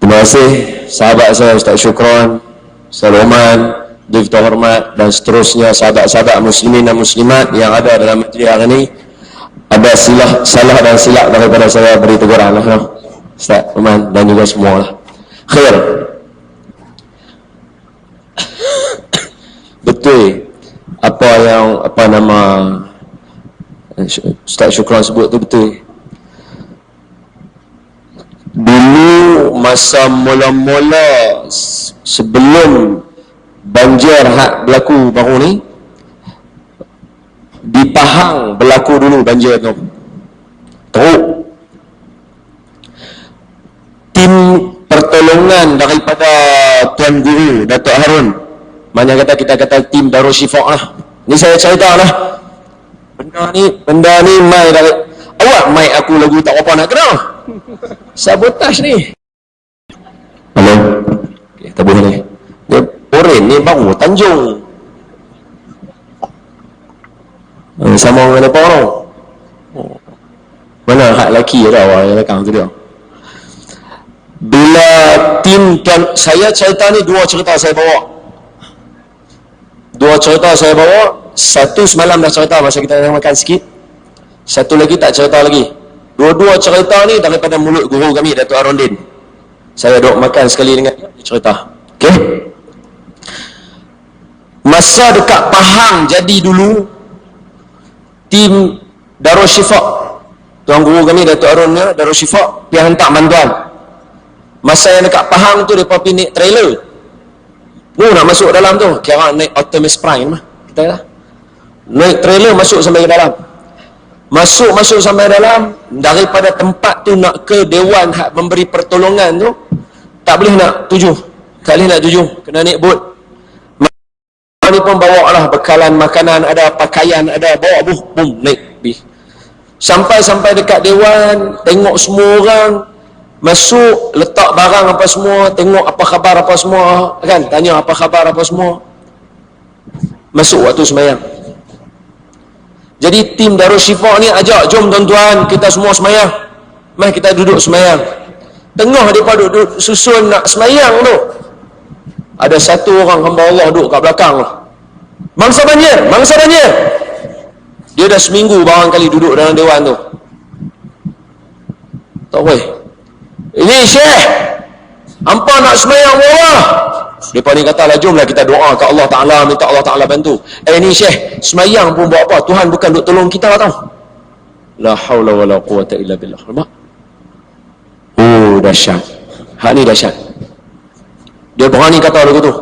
Terima kasih sahabat saya Ustaz Syukron, Saloman, Difta Hormat dan seterusnya sahabat-sahabat muslimin dan muslimat yang ada dalam majlis hari ini. Ada silah, salah dan silap daripada saya beri teguran lah. Ustaz Uman dan juga semua. Khair. Betul apa yang apa nama Ustaz Syukran sebut tu betul. Dulu masa mula-mula sebelum banjir hak berlaku baru ni di Pahang berlaku dulu banjir tu. Teruk. Tim pertolongan daripada Tuan Guru Datuk Harun mana kata kita kata tim Darul Syifa lah. Ni saya cerita lah. Benda ni, benda ni mai dari awak mai aku lagu tak apa nak kena sabotaj ni halo okay, tak boleh ni. Dia oren ni baru tanjung. Hmm, sama dengan apa orang. Oh. mana hak lelaki ada awak yang belakang tu dia? Bila tim tuan saya cerita ni dua cerita saya bawa. Dua cerita saya bawa satu semalam dah cerita masa kita makan sikit. Satu lagi tak cerita lagi. Dua-dua cerita ni daripada mulut guru kami Datuk Arondin. Saya duduk makan sekali dengan dia cerita. Okey. Masa dekat Pahang jadi dulu tim Darul Syifa Tuan guru kami Datuk Arun ya, Darul Syifa dia hantar bantuan. Masa yang dekat Pahang tu depa pergi naik trailer. Nu nak masuk dalam tu, kira naik Optimus Prime mah. Kita lah. Naik trailer masuk sampai ke dalam masuk-masuk sampai dalam daripada tempat tu nak ke dewan hak memberi pertolongan tu tak boleh nak tuju boleh nak tuju kena naik bot. Ni pun bawa lah bekalan makanan ada pakaian ada bawa buh bum naik bi sampai-sampai dekat dewan tengok semua orang masuk letak barang apa semua tengok apa khabar apa semua kan? Tanya apa khabar apa semua. Masuk waktu semayang jadi tim Darul Syifa ni ajak jom tuan-tuan kita semua semayang. Mari kita duduk semayang. Tengah depa duduk susun nak semayang tu. Ada satu orang hamba Allah duduk kat belakang tu. Mangsa banjir, mangsa banjir. Dia dah seminggu barangkali duduk dalam dewan tu. Tak boleh. Ini Syekh. Hampa nak semayang Allah. Mereka ni kata lah jomlah kita doa ke Allah Ta'ala minta Allah Ta'ala bantu. Eh ni Syekh, semayang pun buat apa? Tuhan bukan duk tolong kita lah tau. La hawla wa la quwata illa billah. Nampak? Oh dahsyat. Hak ni dahsyat. Dia berani kata lagu tu.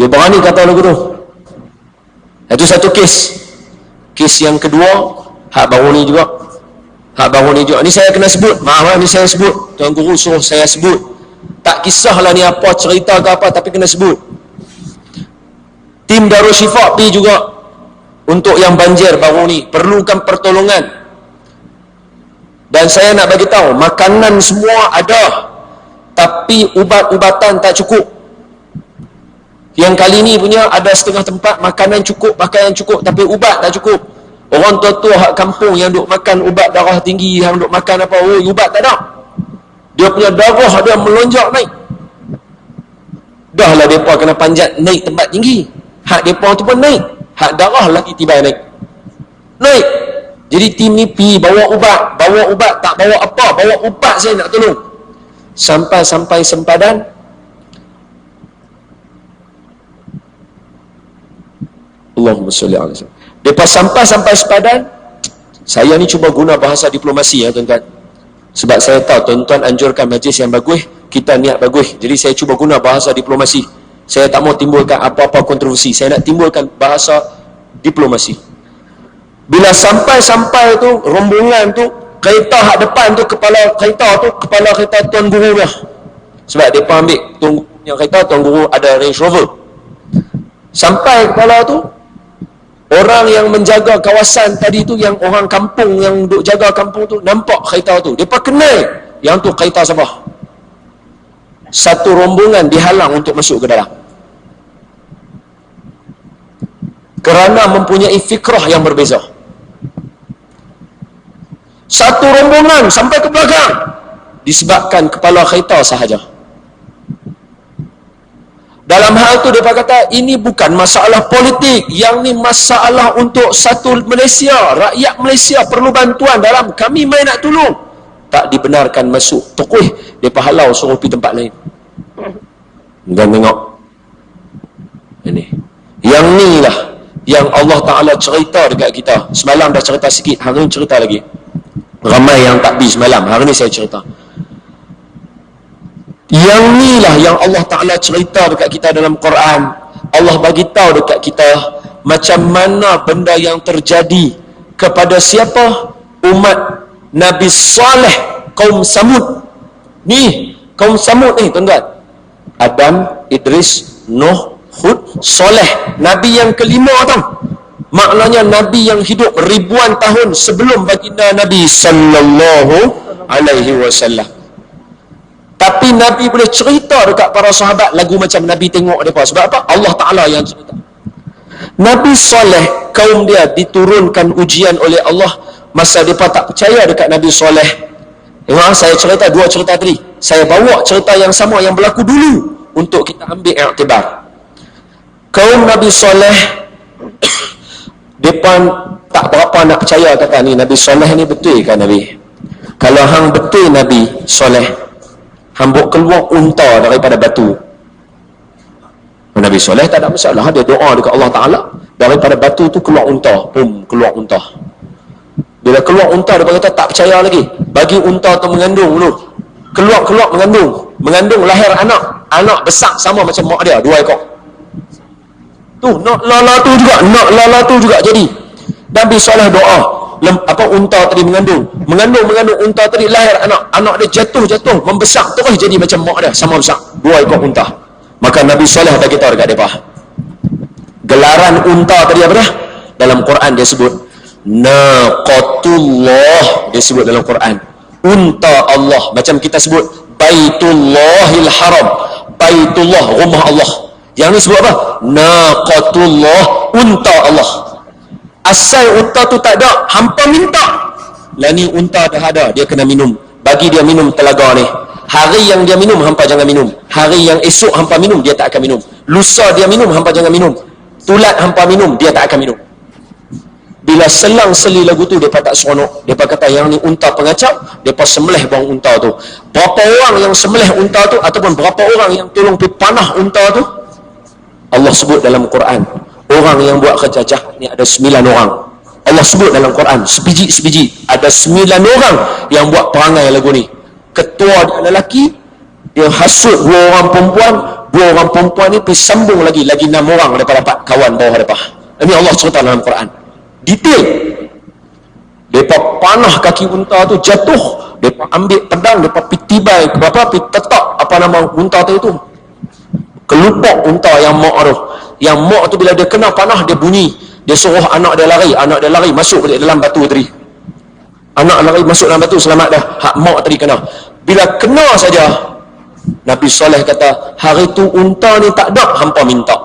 Dia berani kata lagu tu. Itu satu kes. Kes yang kedua, hak baru ni juga. Hak baru ni juga. Ni saya kena sebut. Maaf lah, ni saya sebut. Tuan Guru suruh saya sebut. Tak kisahlah ni apa cerita ke apa tapi kena sebut. Tim Darul Syifa pi juga untuk yang banjir baru ni. Perlukan pertolongan. Dan saya nak bagi tahu makanan semua ada. Tapi ubat-ubatan tak cukup. Yang kali ni punya ada setengah tempat makanan cukup pakaian cukup tapi ubat tak cukup orang tua-tua hak kampung yang duk makan ubat darah tinggi yang duk makan apa oh ubat tak ada. Dia punya darah dia melonjak naik. Dah lah mereka kena panjat naik tempat tinggi. Hak mereka tu pun naik. Hak darah lagi tiba naik. Naik. Jadi tim ni pi bawa ubat. Bawa ubat tak bawa apa. Bawa ubat saya nak tolong. Sampai-sampai sempadan Allahumma salli Depa sampai-sampai sepadan saya ni cuba guna bahasa diplomasi ya tuan-tuan sebab saya tahu tuan-tuan anjurkan majlis yang bagus, kita niat bagus. Jadi saya cuba guna bahasa diplomasi. Saya tak mau timbulkan apa-apa kontroversi. Saya nak timbulkan bahasa diplomasi. Bila sampai-sampai tu rombongan tu kereta hak depan tu kepala kereta tu kepala kereta tuan guru lah. Sebab dia ambil tuan yang kereta tuan guru ada Range Rover. Sampai kepala tu Orang yang menjaga kawasan tadi tu yang orang kampung yang duk jaga kampung tu nampak kereta tu. Depa kenal yang tu kereta siapa? Satu rombongan dihalang untuk masuk ke dalam. Kerana mempunyai fikrah yang berbeza. Satu rombongan sampai ke belakang. disebabkan kepala kereta sahaja dalam hal tu dia kata ini bukan masalah politik. Yang ni masalah untuk satu Malaysia. Rakyat Malaysia perlu bantuan dalam kami main nak tolong. Tak dibenarkan masuk tokoh dia halau suruh pergi tempat lain. Dan tengok. Ini. Yang ni lah yang Allah Ta'ala cerita dekat kita. Semalam dah cerita sikit. Hari ni cerita lagi. Ramai yang tak pergi semalam. Hari ni saya cerita yang ni lah yang Allah Ta'ala cerita dekat kita dalam Quran. Allah bagi tahu dekat kita macam mana benda yang terjadi kepada siapa? Umat Nabi Saleh kaum Samud. Ni kaum Samud ni tuan-tuan. Adam, Idris, Nuh, Hud, Soleh Nabi yang kelima tau maknanya Nabi yang hidup ribuan tahun sebelum baginda Nabi Sallallahu Alaihi Wasallam tapi Nabi boleh cerita dekat para sahabat lagu macam Nabi tengok mereka. Sebab apa? Allah Ta'ala yang cerita. Nabi Soleh, kaum dia diturunkan ujian oleh Allah masa mereka tak percaya dekat Nabi Soleh. Tengok, saya cerita dua cerita tadi. Saya bawa cerita yang sama yang berlaku dulu untuk kita ambil iktibar. Kaum Nabi Soleh, mereka tak berapa nak percaya kata ni Nabi Soleh ni betul kan Nabi? Kalau hang betul Nabi Soleh, hambuk keluar unta daripada batu. Nabi Soleh tak ada masalah. Dia doa dekat Allah Ta'ala. Daripada batu tu keluar unta. Pum keluar unta. Bila keluar unta dia kata tak percaya lagi. Bagi unta tu mengandung dulu. Keluar-keluar mengandung. Mengandung lahir anak. Anak besar sama macam mak dia. Dua ekor. Tu nak lala tu juga. Nak lala tu juga jadi Nabi Soleh doa. Lem, apa unta tadi mengandung. Mengandung mengandung unta tadi lahir anak. Anak dia jatuh jatuh. Membesar terus jadi macam mak dia. Sama besar. Dua ekor unta. Maka Nabi Saleh bagi tahu dekat depa gelaran unta tadi apa dah? Dalam Quran dia sebut naqatullah. Dia sebut dalam Quran. Unta Allah. Macam kita sebut baitullahil haram. Baitullah rumah Allah. Yang ni sebut apa? Naqatullah. Unta Allah asal unta tu tak ada hampa minta. Lah ni unta dah ada dia kena minum. Bagi dia minum telaga ni. Hari yang dia minum hampa jangan minum. Hari yang esok hampa minum dia tak akan minum. Lusa dia minum hampa jangan minum. Tulat hampa minum dia tak akan minum. Bila selang seli lagu tu dia tak seronok. Dia kata yang ni unta pengacau. Dia semelih buang unta tu. Berapa orang yang semelih unta tu ataupun berapa orang yang tolong pergi panah unta tu? Allah sebut dalam Quran orang yang buat kerja jahat ni ada sembilan orang. Allah sebut dalam Quran sebiji-sebiji ada sembilan orang yang buat perangai lagu ni. Ketua dia lelaki dia hasut dua orang perempuan dua orang perempuan ni pergi sambung lagi lagi enam orang daripada dapat kawan bawah mereka ini Allah cerita dalam Quran. Detail. Mereka panah kaki unta tu jatuh. Mereka ambil pedang mereka pergi tibai ke berapa pergi tetap apa nama unta tu itu. Kelupak unta yang tu yang mak tu bila dia kena panah dia bunyi. Dia suruh anak dia lari. Anak dia lari masuk balik dalam batu tadi. Anak lari masuk dalam batu selamat dah. Hak mak tadi kena. Bila kena saja Nabi Saleh kata hari tu unta ni tak ada hampa minta.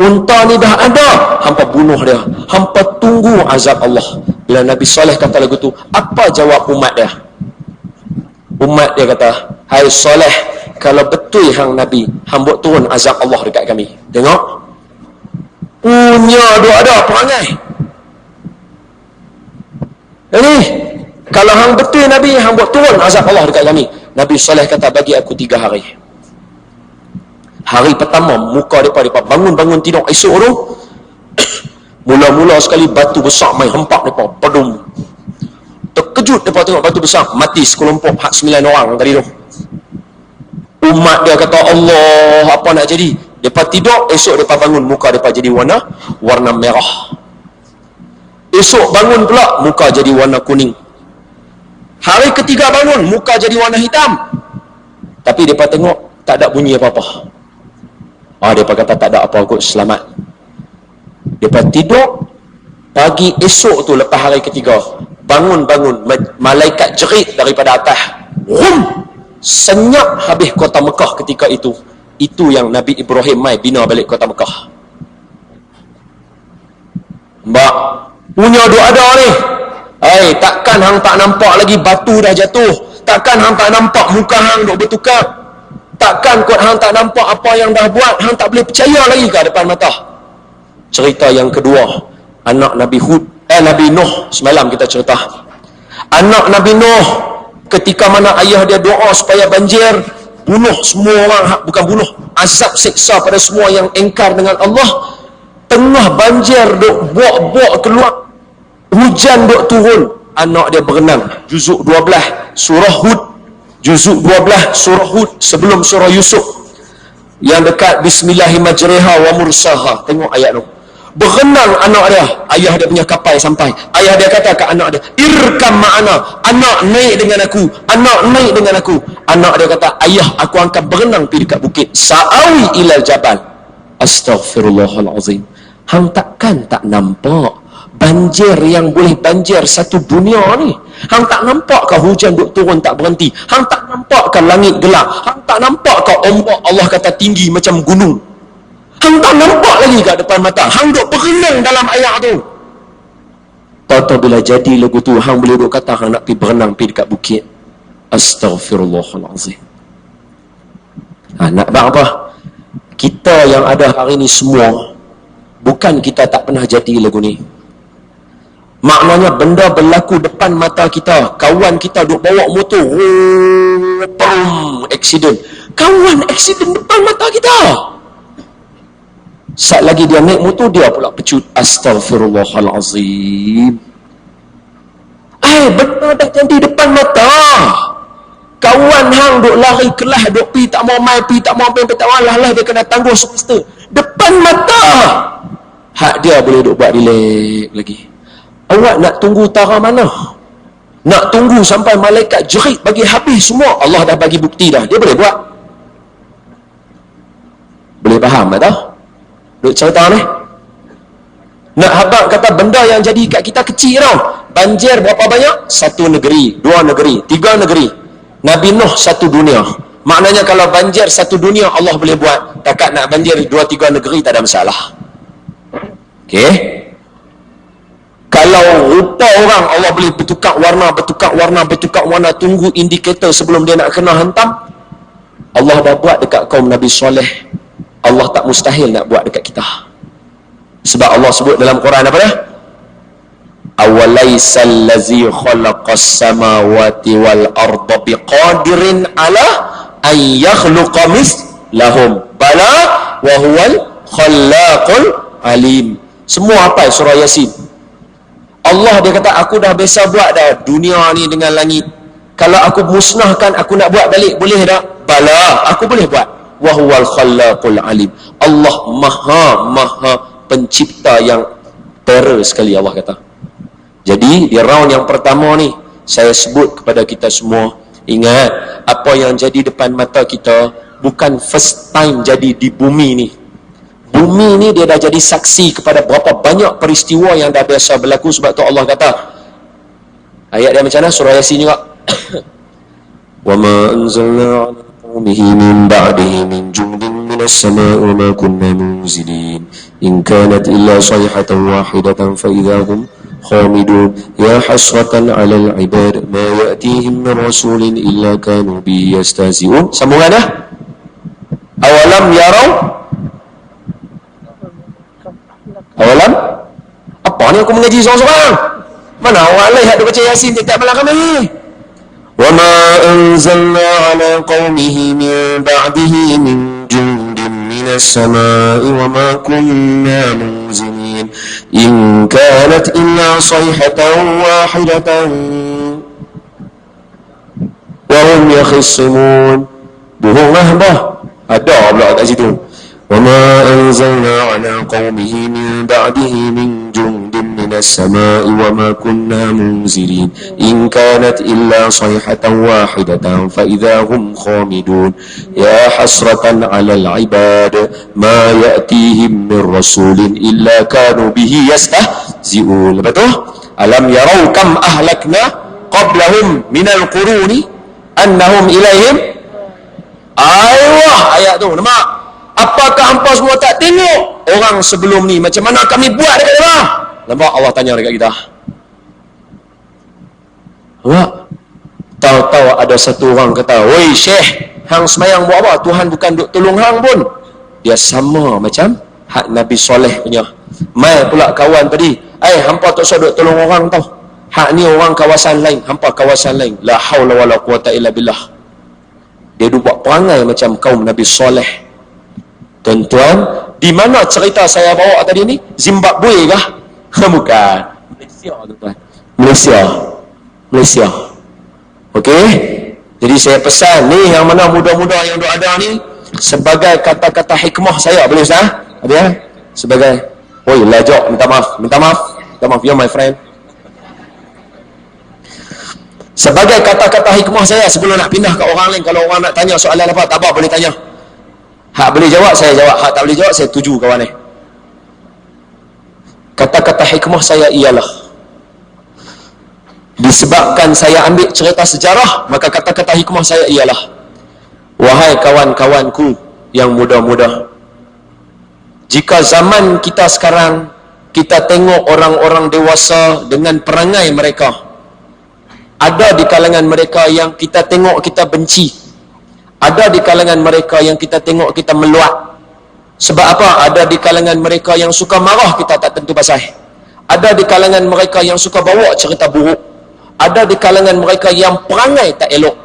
Unta ni dah ada hampa bunuh dia. Hampa tunggu azab Allah. Bila Nabi Saleh kata lagu tu apa jawab umat dia? Umat dia kata hai Saleh kalau betul hang Nabi hang buat turun azab Allah dekat kami. Tengok punya duk ada perangai. Ini kalau hang betul Nabi hang buat turun azab Allah dekat kami. Nabi Saleh kata bagi aku tiga hari. Hari pertama muka mereka mereka bangun-bangun tidur esok tu mula-mula sekali batu besar main hempak mereka pedum. Terkejut mereka tengok batu besar mati sekelompok hak sembilan orang tadi tu. Umat dia kata Allah apa nak jadi Depa tidur, esok depa bangun muka depa jadi warna warna merah. Esok bangun pula muka jadi warna kuning. Hari ketiga bangun muka jadi warna hitam. Tapi depa tengok tak ada bunyi apa-apa. Ah depa kata tak ada apa kot selamat. Depa tidur pagi esok tu lepas hari ketiga bangun-bangun malaikat jerit daripada atas. Rum! Senyap habis kota Mekah ketika itu itu yang Nabi Ibrahim mai bina balik kota Mekah. Mbak punya dua ada ni. Hai, takkan hang tak nampak lagi batu dah jatuh. Takkan hang tak nampak muka hang duk bertukar. Takkan kot hang tak nampak apa yang dah buat hang tak boleh percaya lagi ke depan mata. Cerita yang kedua anak Nabi Hud eh Nabi Nuh semalam kita cerita. Anak Nabi Nuh ketika mana ayah dia doa supaya banjir bunuh semua orang. Bukan bunuh. Azab siksa pada semua yang engkar dengan Allah. Tengah banjir duk buak-buak keluar. Hujan duk turun. Anak dia berenang. Juzuk 12 surah Hud. Juzuk 12 surah Hud. Sebelum surah Yusuf. Yang dekat bismillahirrahmanirrahim wa mursaha. Tengok ayat tu berenang anak dia ayah dia punya kapal sampai. Ayah dia kata ke anak dia irkam ma'ana anak naik dengan aku anak naik dengan aku. Anak dia kata ayah aku akan berenang pergi dekat bukit sa'awi ilal jabal. Astaghfirullahalazim. Hang takkan tak nampak banjir yang boleh banjir satu dunia ni? Hang tak nampak ke hujan duk turun tak berhenti? Hang tak nampak ke langit gelap? Hang tak nampak ke ombak Allah kata tinggi macam gunung Tak nampak lagi kat depan mata. Hang duk berenang dalam air tu. Tahu bila jadi lagu tu, hang boleh duk kata hang nak pergi berenang pergi dekat bukit. Astaghfirullahalazim. Ha, nak buat apa? Kita yang ada hari ni semua, bukan kita tak pernah jadi lagu ni. Maknanya benda berlaku depan mata kita. Kawan kita duk bawa motor. Oh, accident. Kawan accident depan mata kita. Saat lagi dia naik motor, dia pula pecut. Astaghfirullahalazim. Eh, benar dah jadi depan mata. Kawan hang duk lari kelah, duk pi tak mau main, pi tak mau pi tak mau lah, lah dia kena tangguh semesta. Depan mata. Hak dia boleh duk buat relax lagi. Awak nak tunggu tara mana? Nak tunggu sampai malaikat jerit bagi habis semua. Allah dah bagi bukti dah. Dia boleh buat. Boleh faham tak? Duk cerita ni. Nak habak kata benda yang jadi kat kita kecil tau. Banjir berapa banyak? Satu negeri, dua negeri, tiga negeri. Nabi Nuh satu dunia. Maknanya kalau banjir satu dunia Allah boleh buat. Takat nak banjir dua tiga negeri tak ada masalah. Okey. Kalau rupa orang Allah boleh bertukar warna, bertukar warna, bertukar warna tunggu indikator sebelum dia nak kena hantam. Allah dah buat dekat kaum Nabi Soleh Allah tak mustahil nak buat dekat kita. Sebab Allah sebut dalam Quran apa dia? Awalaisal lazi khalaqas samawati wal arda biqadirin ala an yakhluqa lahum bala wa huwal khallaqul alim. Semua apa surah yasin. Allah dia kata aku dah biasa buat dah dunia ni dengan langit. Kalau aku musnahkan aku nak buat balik boleh tak? Bala aku boleh buat wahwal khallaqul alim. Allah maha maha pencipta yang terror sekali Allah kata. Jadi di round yang pertama ni saya sebut kepada kita semua ingat apa yang jadi depan mata kita bukan first time jadi di bumi ni. Bumi ni dia dah jadi saksi kepada berapa banyak peristiwa yang dah biasa berlaku sebab tu Allah kata. Ayat dia macam mana? Surah yasin juga. Wa ma anzalna قومه من بعده من جند من السماء وما كنا منزلين إن كانت إلا صيحة واحدة فإذا هم خامدون يا حسرة على العباد ما يأتيهم من رسول إلا كانوا به يستهزئون سمعنا أولم يروا أولم apa ni aku mengaji seorang-seorang mana orang lain ada baca yasin tiap malam kami وما أنزلنا على قومه من بعده من جند من السماء وما كنا منزلين إن كانت إلا صيحة واحدة وهم يخصمون. بهم مهبة pula kat situ. وما أنزلنا على قومه من بعده من جند من السماء وما كنا منزلين إن كانت إلا صيحة واحدة فإذا هم خامدون يا حسرة على العباد ما يأتيهم من رسول إلا كانوا به يستهزئون ألم يروا كم أهلكنا قبلهم من القرون أنهم إليهم أيوة ayat nampak apakah hampa semua tak tengok? Orang sebelum ni macam mana kami buat dekat dia? Nampak? Allah tanya dekat kita. Nampak? tahu-tahu ada satu orang kata woi syekh hang semayang buat apa? Tuhan bukan duk tolong hang pun. Dia sama macam hak Nabi Soleh punya. Mai pula kawan tadi. Eh hampa tak usah duk tolong orang tau. Hak ni orang kawasan lain hampa kawasan lain. La haula wala quwata illa billah. Dia duk buat perangai macam kaum Nabi Soleh tuan-tuan di mana cerita saya bawa tadi ni Zimbabwe kah bukan Malaysia tuan-tuan Malaysia Malaysia Okey. Jadi saya pesan ni yang mana muda-muda yang duk ada ni sebagai kata-kata hikmah saya boleh Ustaz? Ada ya? Sebagai Oi, lajak minta maaf. Minta maaf. Minta maaf ya my friend. Sebagai kata-kata hikmah saya sebelum nak pindah ke orang lain kalau orang nak tanya soalan apa tak apa boleh tanya. Hak boleh jawab saya jawab, hak tak boleh jawab saya tuju kawan ni. Kata-kata hikmah saya ialah disebabkan saya ambil cerita sejarah maka kata-kata hikmah saya ialah wahai kawan-kawanku yang muda-muda jika zaman kita sekarang kita tengok orang-orang dewasa dengan perangai mereka ada di kalangan mereka yang kita tengok kita benci ada di kalangan mereka yang kita tengok kita meluat sebab apa? Ada di kalangan mereka yang suka marah kita tak tentu pasal. Ada di kalangan mereka yang suka bawa cerita buruk. Ada di kalangan mereka yang perangai tak elok.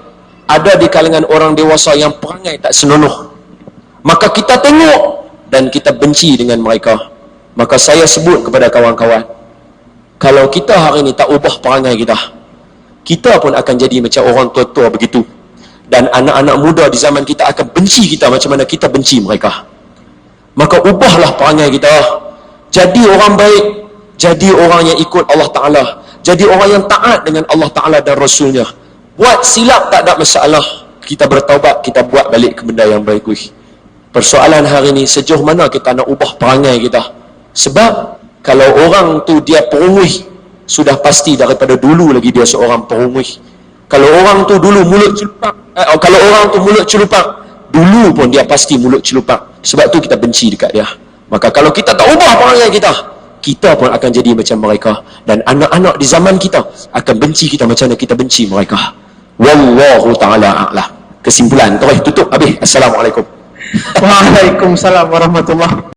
Ada di kalangan orang dewasa yang perangai tak senonoh. Maka kita tengok dan kita benci dengan mereka. Maka saya sebut kepada kawan-kawan kalau kita hari ini tak ubah perangai kita kita pun akan jadi macam orang tua-tua begitu dan anak-anak muda di zaman kita akan benci kita macam mana kita benci mereka. Maka ubahlah perangai kita. Jadi orang baik jadi orang yang ikut Allah Ta'ala. Jadi orang yang taat dengan Allah Ta'ala dan Rasulnya. Buat silap tak ada masalah. Kita bertaubat kita buat balik ke benda yang baik. Persoalan hari ini sejauh mana kita nak ubah perangai kita? Sebab kalau orang tu dia perungui sudah pasti daripada dulu lagi dia seorang perungui kalau orang tu dulu mulut celupak eh, oh, kalau orang tu mulut celupak dulu pun dia pasti mulut celupak sebab tu kita benci dekat dia. Maka kalau kita tak ubah perangai kita kita pun akan jadi macam mereka. Dan anak-anak di zaman kita akan benci kita macam mana kita benci mereka. Wallahu taala a'lam. Kesimpulan terus tutup habis. Assalamualaikum. Waalaikumsalam warahmatullahi